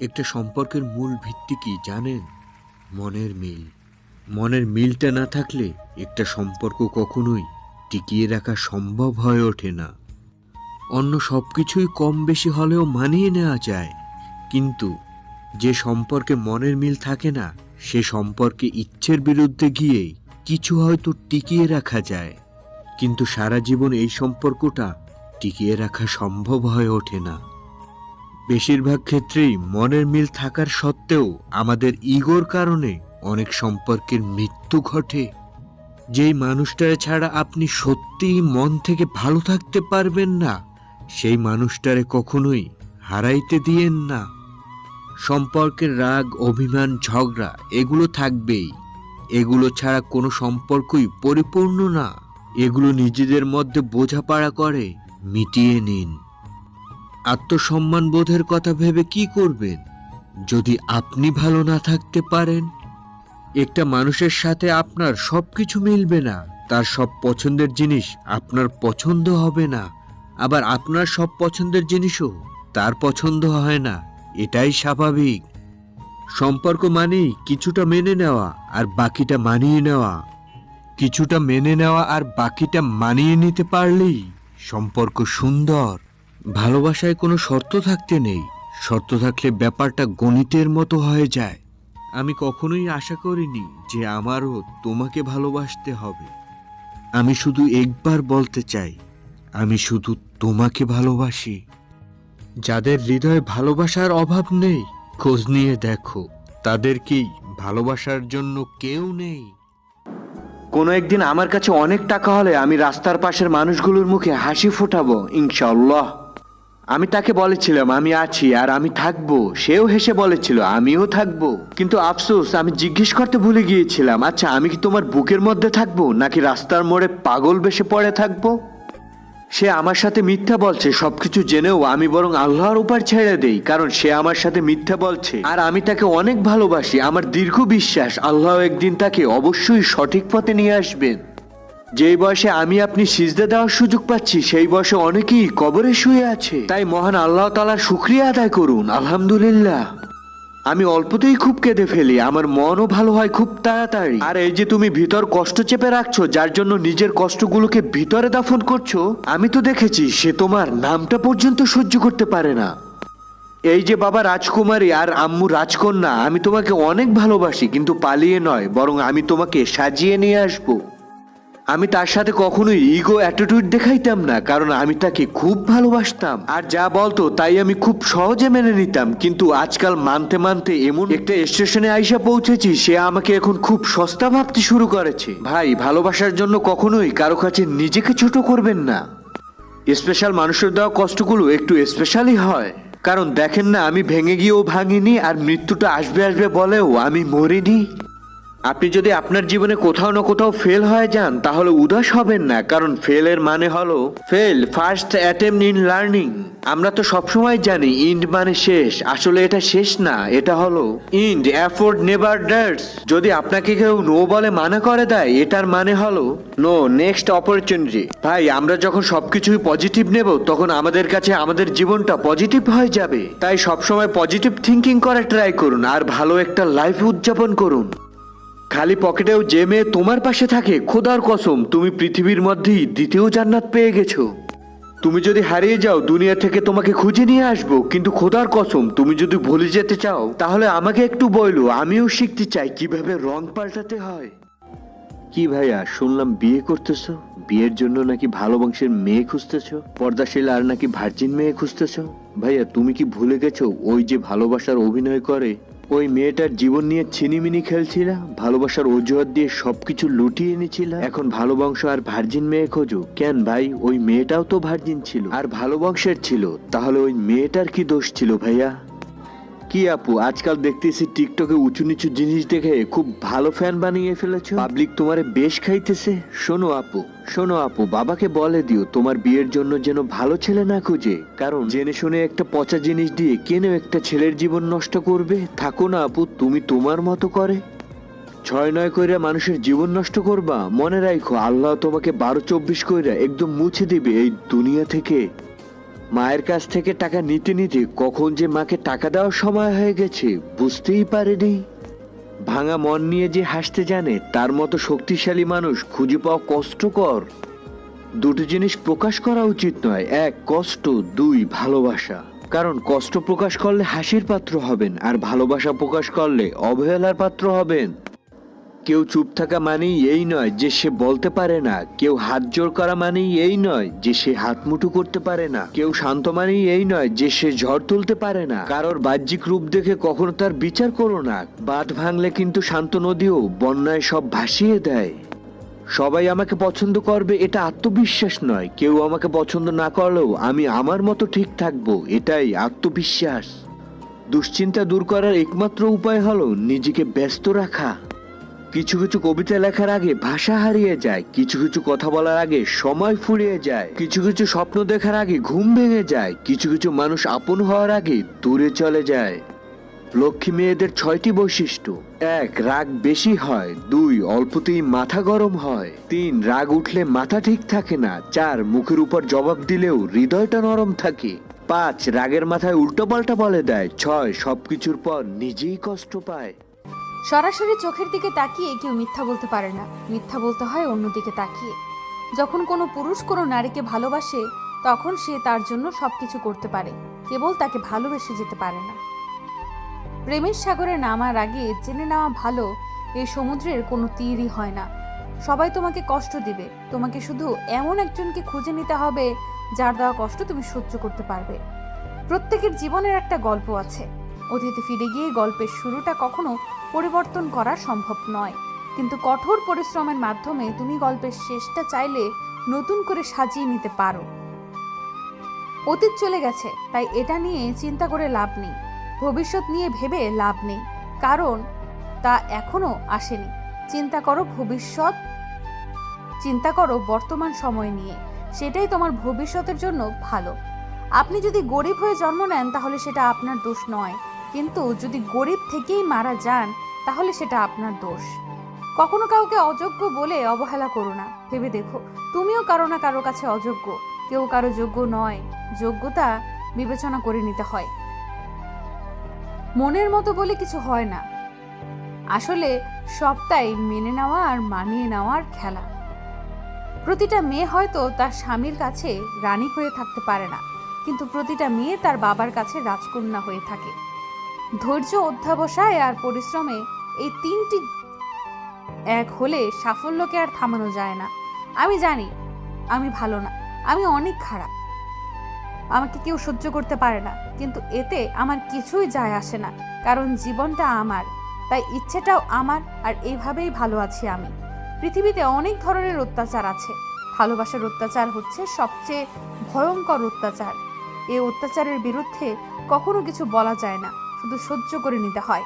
একটা সম্পর্কের মূল ভিত্তি কি জানেন? মনের মিল। মনের মিলটা না থাকলে একটা সম্পর্ক কখনোই টিকিয়ে রাখা সম্ভব হয়ে ওঠে না। অন্য সব কিছুই কম বেশি হলেও মানিয়ে নেওয়া যায়। কিন্তু যে সম্পর্কে মনের মিল থাকে না, সে সম্পর্কে ইচ্ছের বিরুদ্ধে গিয়েই কিছু হয়তো টিকিয়ে রাখা যায়। কিন্তু সারা জীবন এই সম্পর্কটা টিকিয়ে রাখা সম্ভব হয়ে ওঠে না। বেশিরভাগ ক্ষেত্রেই মনের মিল থাকার সত্ত্বেও আমাদের ইগোর কারণে অনেক সম্পর্কের মৃত্যু ঘটে। যেই মানুষটারে ছাড়া আপনি সত্যিই মন থেকে ভালো থাকতে পারবেন না, সেই মানুষটারে কখনোই হারাইতে দিয়েন না। সম্পর্কের রাগ, অভিমান, ঝগড়া, এগুলো থাকবেই। এগুলো ছাড়া কোনো সম্পর্কই পরিপূর্ণ না। এগুলো নিজেদের মধ্যে বোঝাপড়া করে, মিটিয়ে নিন। আত্মসম্মান বোধের কথা ভেবে কি করবেন? যদি আপনি ভালো না থাকতে পারেন, একটা মানুষের সাথে আপনার সব কিছু মিলবে না। তার সব পছন্দের জিনিস আপনার পছন্দ হবে না। আবার আপনার সব পছন্দের জিনিসও তার পছন্দ হয় না। এটাই স্বাভাবিক। সম্পর্ক মানেই কিছুটা মেনে নেওয়া আর বাকিটা মানিয়ে নেওয়া। কিছুটা মেনে নেওয়া আর বাকিটা মানিয়ে নিতে পারলেই সম্পর্ক সুন্দর। ভালোবাসায় কোনো শর্ত থাকতে নেই। শর্ত থাকলে ব্যাপারটা গণিতের মতো হয়ে যায়। আমি কখনোই আশা করিনি যে আমারও তোমাকে ভালোবাসতে হবে। আমি শুধু একবার বলতে চাই, আমি শুধু তোমাকে ভালোবাসি। যাদের হৃদয়ে ভালোবাসার অভাব নেই, খোঁজ নিয়ে দেখো তাদেরকেই ভালোবাসার জন্য কেউ নেই? কোনো একদিন আমার কাছে অনেক টাকা হলে আমি রাস্তার পাশের মানুষগুলোর মুখে হাসি ফোটাবো ইনশাল্লাহ আমি তাকে বলেছিলাম, আমি আছি আর আমি থাকব। সেও হেসে বলেছিল, আমিও থাকব। কিন্তু আফসোস, আমি জিজ্ঞেস করতে ভুলে গিয়েছিলাম আচ্ছা আমি কি তোমার বুকের মধ্যে থাকব, নাকি রাস্তার মোড়ে পাগল বেশে পড়ে থাকব? সে আমার সাথে মিথ্যা বলছে, সবকিছু জেনেও আমি বরং আল্লাহর উপর ছেড়ে দেই, কারণ সে আমার সাথে মিথ্যা বলছে। আর আমি তাকে অনেক ভালোবাসি, আমার দীর্ঘ বিশ্বাস, আল্লাহ একদিন তাকে অবশ্যই সঠিক পথে নিয়ে আসবেন। যেই বয়সে আমি আপনি সিজদা দেওয়ার সুযোগ পাচ্ছি, সেই বয়সে অনেকেই কবরে শুয়ে আছে। তাই মহান আল্লাহ তালার শুক্রিয়া আদায় করুন। আলহামদুলিল্লাহ। আমি অল্পতেই খুব কেঁদে ফেলি। আমার মনও ভালো হয় খুব তাড়াতাড়ি। আর এই যে তুমি ভিতর কষ্ট চেপে রাখছো, যার জন্য নিজের কষ্টগুলোকে ভিতরে দাফন করছ, আমি তো দেখেছি সে তোমার নামটা পর্যন্ত সহ্য করতে পারে না। এই যে বাবা রাজকুমারী আর আম্মু রাজকন্যা, আমি তোমাকে অনেক ভালোবাসি, কিন্তু পালিয়ে নয়, বরং আমি তোমাকে সাজিয়ে নিয়ে আসব। আমি তার সাথে কখনোই ইগো অ্যাটিটিউড দেখাইতাম না, কারণ আমি তাকে খুব ভালোবাসতাম। আর যা বলতো তাই আমি খুব সহজে মেনে নিতাম, কিন্তু আজকাল মানতে মানতে এমন একটা স্টেশনে আইসা পৌঁছেছি, সে আমাকে এখন খুব সস্তা ভাবতে শুরু করেছে। ভাই, ভালোবাসার জন্য কখনোই কারও কাছে নিজেকে ছোট করবেন না। স্পেশাল মানুষের দেওয়া কষ্টগুলো একটু স্পেশালই হয়। কারণ দেখেন না, আমি ভেঙে গিয়েও ভাঙিনি, আর মৃত্যুটা আসবে আসবে বলেও আমি মরিনি। আপনি যদি আপনার জীবনে কোথাও না কোথাও ফেল হয়ে যান, তাহলে উদাস হবেন না, কারণ ফেলের মানে হলো fail first attempt in learning আমরা তো সবসময় জানি ইন্ড মানে শেষ। আসলে এটা শেষ না, এটা হলো ইন্ড অ্যাফোর্ড নেভার ডার্স যদি আপনাকে কেউ নো বলে মানা করে দেয়, এটার মানে হলো নো নেক্সট অপরচুনিটি ভাই, আমরা যখন সবকিছুই পজিটিভ নেব, তখন আমাদের কাছে আমাদের জীবনটা পজিটিভ হয়ে যাবে। তাই সবসময় পজিটিভ থিঙ্কিং করার ট্রাই করুন, আর ভালো একটা লাইফ উদযাপন করুন। খালি পকেটেও যে মেয়ে তোমার পাশে থাকে, খোদার কসম, তুমি পৃথিবীর মধ্যেই দ্বিতীয় জান্নাত পেয়ে গেছো। তুমি যদি হারিয়ে যাও, দুনিয়া থেকে তোমাকে খুঁজে নিয়ে আসব, কিন্তু খোদার কসম, তুমি যদি ভুলে যেতে চাও, তাহলে আমাকে একটু বইলো আমিও শিখতে চাই কীভাবে রং পাল্টাতে হয়। কি ভাইয়া, শুনলাম বিয়ে করতেছ? বিয়ের জন্য নাকি ভালো বংশের মেয়ে খুঁজতেছো? পর্দাশীল আর নাকি ভার্জিন মেয়ে খুঁজতেছো? ভাইয়া, তুমি কি ভুলে গেছো ওই যে ভালোবাসার অভিনয় করে? ওই মেয়েটার জীবন নিয়ে ছিনিমিনি খেলছিলা, ভালোবাসার অজুহাত দিয়ে সবকিছু লুটিয়ে এনেছিল। এখন ভালো বংশ আর ভার্জিন মেয়ে খোঁজো। কেন ভাই? ওই মেয়েটাও তো ভার্জিন ছিল। আর ভালো বংশের ছিল। তাহলে ওই মেয়েটার কি দোষ ছিল ভাইয়া? কি আপু, আজকাল দেখতেছি টিকটকে উঁচু নিচু জিনিস দেখে খুব ভালো ফ্যান বানিয়ে ফেলেছো। পাবলিক তোমারে বেশ খাইতেছে। শোনো আপু শোনো আপু, বাবাকে বলে দিও, তোমার বিয়ের জন্য যেন ভালো ছেলে না খুঁজে। কারণ জেনে শুনে একটা পচা জিনিস দিয়ে কেন একটা ছেলের জীবন নষ্ট করবে? থাকো না আপু, তুমি তোমার মতো করে। ছয় নয় কইরা মানুষের জীবন নষ্ট করবা? মনে রাখো আল্লাহ তোমাকে বারো চব্বিশ কইরা একদম মুছে দিবে এই দুনিয়া থেকে। মায়ের কাছ থেকে টাকা নিতে নিতে কখন যে মাকে টাকা দেওয়ার সময় হয়ে গেছে, বুঝতেই পারেনি। ভাঙা মন নিয়ে যে হাসতে জানে, তার মতো শক্তিশালী মানুষ খুঁজে পাওয়া কষ্টকর। দুটো জিনিস প্রকাশ করা উচিত নয়, এক, কষ্ট, দুই, ভালোবাসা। কারণ কষ্ট প্রকাশ করলে হাসির পাত্র হবেন, আর ভালোবাসা প্রকাশ করলে অবহেলার পাত্র হবেন। কেউ চুপ থাকা মানেই এই নয় যে সে বলতে পারে না। কেউ হাত জোর করা মানেই এই নয় যে সে হাত মুঠু করতে পারে না। কেউ শান্ত মানেই এই নয় যে সে ঝড় তুলতে পারে না। কারোর বাহ্যিক রূপ দেখে কখনো তার বিচার করো না। বাঁধ ভাঙলে কিন্তু শান্ত নদীও বন্যায় সব ভাসিয়ে দেয়। সবাই আমাকে পছন্দ করবে এটা আত্মবিশ্বাস নয়। কেউ আমাকে পছন্দ না করলেও আমি আমার মতো ঠিক থাকব, এটাই আত্মবিশ্বাস। দুশ্চিন্তা দূর করার একমাত্র উপায় হলো নিজেকে ব্যস্ত রাখা। কিছু কিছু কবিতা লেখার আগে ভাষা হারিয়ে যায়, কিছু কিছু কথা বলার আগে সময় ফুরিয়ে যায়, কিছু কিছু স্বপ্ন দেখার আগে ঘুম ভেঙে যায়, কিছু কিছু মানুষ আপন হওয়ার আগে দূরে চলে যায়। লক্ষ্মী মেয়েদের ছয়টি বৈশিষ্ট্য। এক, রাগ বেশি হয়। দুই, অল্পতেই মাথা গরম হয়। তিন, রাগ উঠলে মাথা ঠিক থাকে না। চার, মুখের উপর জবাব দিলেও হৃদয়টা নরম থাকে। পাঁচ, রাগের মাথায় উল্টোপাল্টা বলে দেয়। ছয়, সবকিছুর পর নিজেই কষ্ট পায়। সরাসরি চোখের দিকে তাকিয়ে কেউ মিথ্যা বলতে পারে না। মিথ্যা বলতে হয় অন্যদিকে তাকিয়ে। যখন কোনো পুরুষ কোনো নারীকে ভালোবাসে, তখন সে তার জন্য সবকিছু করতে পারে। কেবল তাকে ভালোবেসে যেতে পারে না। প্রেমের সাগরে নামার আগে জেনে নেওয়া ভালো, এই সমুদ্রের কোনো তীরই হয় না। সবাই তোমাকে কষ্ট দিবে। তোমাকে শুধু এমন একজনকে খুঁজে নিতে হবে, যার দেওয়া কষ্ট তুমি সহ্য করতে পারবে। প্রত্যেকের জীবনের একটা গল্প আছে। অতীতে ফিরে গিয়ে গল্পের শুরুটা কখনো পরিবর্তন করা সম্ভব নয়। কিন্তু কঠোর পরিশ্রমের মাধ্যমে তুমি গল্পের শেষটা চাইলে নতুন করে সাজিয়ে নিতে পারো। অতীত চলে গেছে, তাই এটা নিয়ে চিন্তা করে লাভ নেই। ভবিষ্যৎ নিয়ে ভেবে লাভ নেই, কারণ তা এখনও আসেনি। চিন্তা করো ভবিষ্যৎ, চিন্তা করো বর্তমান সময় নিয়ে। সেটাই তোমার ভবিষ্যতের জন্য ভালো। আপনি যদি গরিব হয়ে জন্ম নেন, তাহলে সেটা আপনার দোষ নয়। কিন্তু যদি গরিব থেকেই মারা যান, তাহলে সেটা আপনার দোষ। কখনো কাউকে অযোগ্য বলে অবহেলা করো না। ভেবে দেখো, তুমিও কারও না কারও কাছে অযোগ্য। কেউ কারও যোগ্য নয়, যোগ্যতা বিবেচনা করে নিতে হয়। মনের মতো বলে কিছু হয় না। আসলে সবটাই মেনে নেওয়া আর মানিয়ে নেওয়ার খেলা। প্রতিটা মেয়ে হয়তো তার স্বামীর কাছে রানী হয়ে থাকতে পারে না, কিন্তু প্রতিটা মেয়ে তার বাবার কাছে রাজকন্যা হয়ে থাকে। ধৈর্য অধ্যাবসায় আর পরিশ্রমে এই তিনটি এক হলে সাফল্যকে আর থামানো যায় না। আমি জানি, আমি ভালো না, আমি অনেক খারাপ। আমাকে কেউ সহ্য করতে পারে না, কিন্তু এতে আমার কিছুই যায় আসে না, কারণ জীবনটা আমার। তাই ইচ্ছেটাও আমার, আর এইভাবেই ভালো আছি আমি। পৃথিবীতে অনেক ধরনের অত্যাচার আছে। ভালোবাসার অত্যাচার হচ্ছে সবচেয়ে ভয়ঙ্কর অত্যাচার। এই অত্যাচারের বিরুদ্ধে কখনো কিছু বলা যায় না। শুধু সহ্য করে নিতে হয়।